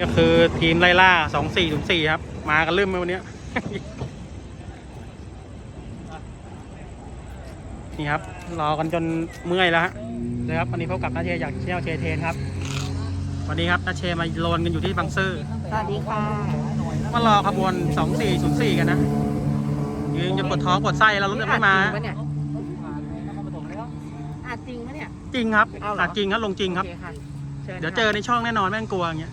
ก็คือทีมไล่ล่าสองสี่ถึงสี่ครับ มากันลืมมาวันเนี้ยนี่ครับ รอกันจนเมื่อยแล้วฮะเลยครับวันนี้พบกับนาเชอยากเที่ยวเชเทนครับ วันนี้ครับนาเชมาโลนกันอยู่ที่บางซื่อสวัสดีค่ะมารอขบวนสองสี่ศูนย์สี่กันนะยืนจะปวดท้องปวดไส้แล้วรถยังไม่มาอัดจริงปะเนี่ยอาจริงปะเนี่ย จริงครับเอาเหรออะจริงครับลงจริงครับโอเค่ะชิญเดี๋ยวเจอในช่องแน่นอนแม่งกลัวอย่างเงี้ย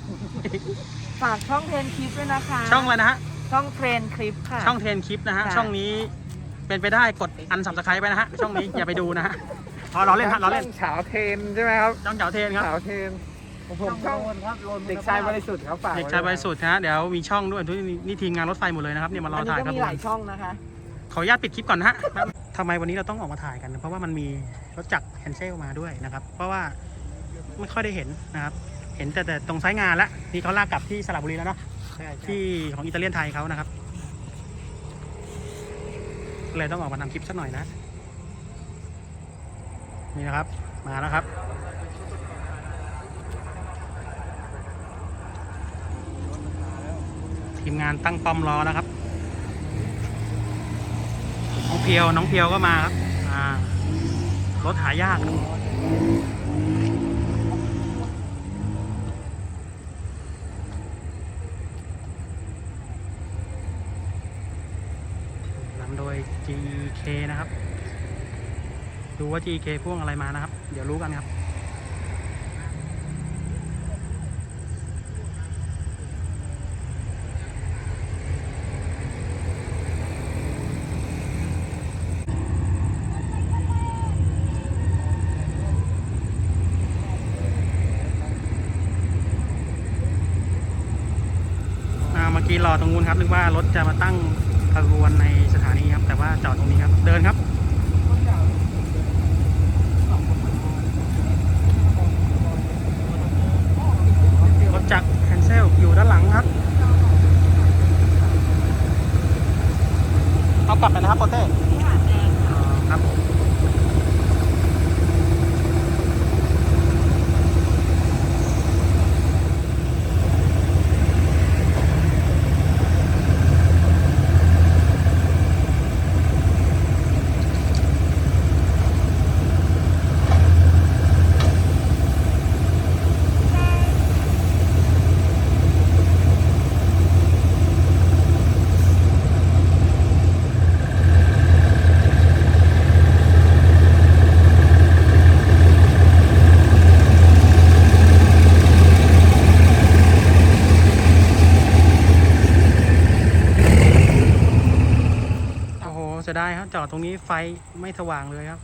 ฝากช่องเทรนคลิปด้วยนะคะ ช่องอะไรนะฮะ ช่องเทรนคลิปค่ะ ช่องเทรนคลิปนะฮะ ค่ะ ช่องนี้เป็นไปได้กดอันสับสไครไปนะฮะ ช่องนี้อย่าไปดูนะฮะพอเราเล่นฮะเราเล่นเฉาเทนใช่ไหมครับช่องเจ๋าเทรนครับเฉาเทนผมผมช่องเด็กชายบริสุทธิ์ครับฝากเด็กชายบริสุทธิ์นะฮะเดี๋ยวมีช่องด้วยทุกนี่ทีมงานรถไฟหมดเลยนะครับเนี่ยมารออันนี้ถ่ายก็ครับมีหลายช่องนะคะ ขออนุญาตปิดคลิปก่อนนะฮะทำไมวันนี้เราต้องออกมาถ่ายกัน เพราะว่ามันมีรถจักรแคนเซลมาด้วยนะครับ เพราะว่าไม่ค่อยได้เห็นนะครับ เห็นแต่แต่ตรงไซต์งานละนี่เขาลากกลับที่สระบุรีแล้วเนาะที่ของอิตาเลียนไทยเขานะครับเลยต้องออกมาทำคลิปสักหน่อยนะ นี่นะครับ มาแล้วครับ ทีมงานตั้งป้อมรอแล้วครับ น้องเพียวน้องเพียวก็มาครับอ่ารถหายาก นำโดย GK นะครับ ดูว่า GK พ่วงอะไรมานะครับ เดี๋ยวรู้กันครับอ่าเมื่อกี้รอตรงนู้นครับนึกว่ารถจะมาตั้ง ขบวนในสถานีครับ แต่ว่าจอดตรงนี้ครับ เดินครับ รถจักรแคนเซลอยู่ด้านหลังครับ เอากลับไปนะครับโปเต้อ๋อครับผมโอ้โห เสียดายครับ จอดตรงนี้ไฟไม่สว่างเลยครับ